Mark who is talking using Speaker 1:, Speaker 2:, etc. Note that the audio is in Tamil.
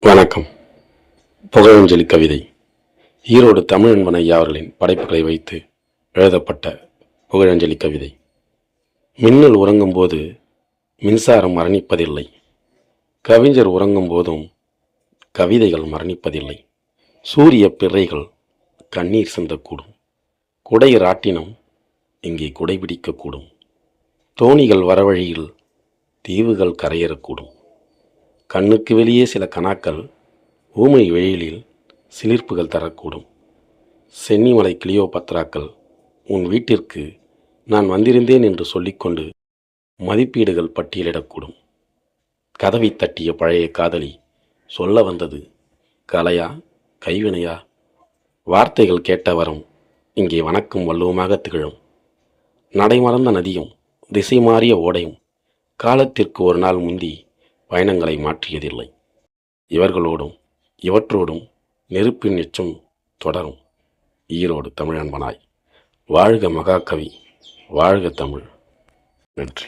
Speaker 1: வணக்கம். புகழஞ்சலி கவிதை. ஈரோடு தமிழன்பன் ஐயா அவர்களின் படைப்புகளை வைத்து எழுதப்பட்ட புகழஞ்சலி கவிதை. மின்னல் உறங்கும்போது மின்சாரம் மரணிப்பதில்லை. கவிஞர் உறங்கும் போதும் கவிதைகள் மரணிப்பதில்லை. சூரிய பிறைகள் கண்ணீர் சிந்தக்கூடும். குடை ராட்டினம் இங்கே குடைபிடிக்கக்கூடும். தோணிகள் வரவழியில் தீவுகள் கரையேறக்கூடும். கண்ணுக்கு வெளியே சில கணாக்கள் ஊமை வெயிலில் சிலிர்ப்புகள் தரக்கூடும். சென்னிமலை கிளியோ பத்ராக்கள் உன் வீட்டிற்கு நான் வந்திருந்தேன் என்று சொல்லிக்கொண்டு மதிப்பீடுகள் பட்டியலிடக்கூடும். கதவை தட்டிய பழைய காதலி சொல்ல வந்தது கலையா கைவினையா? வார்த்தைகள் கேட்ட வரம் இங்கே வணக்கம் வல்லுவமாக திகழும். நடைமறந்த நதியும் திசை மாறிய ஓடையும் காலத்திற்கு ஒரு நாள் முந்தி பயணங்களை மாற்றியதில்லை. இவர்களோடும் இவற்றோடும் நெருப்பின் எச்சம் தொடரும். ஈரோடு தமிழன்பனாய். வாழ்க மகாகவி வாழ்க தமிழ். நன்றி.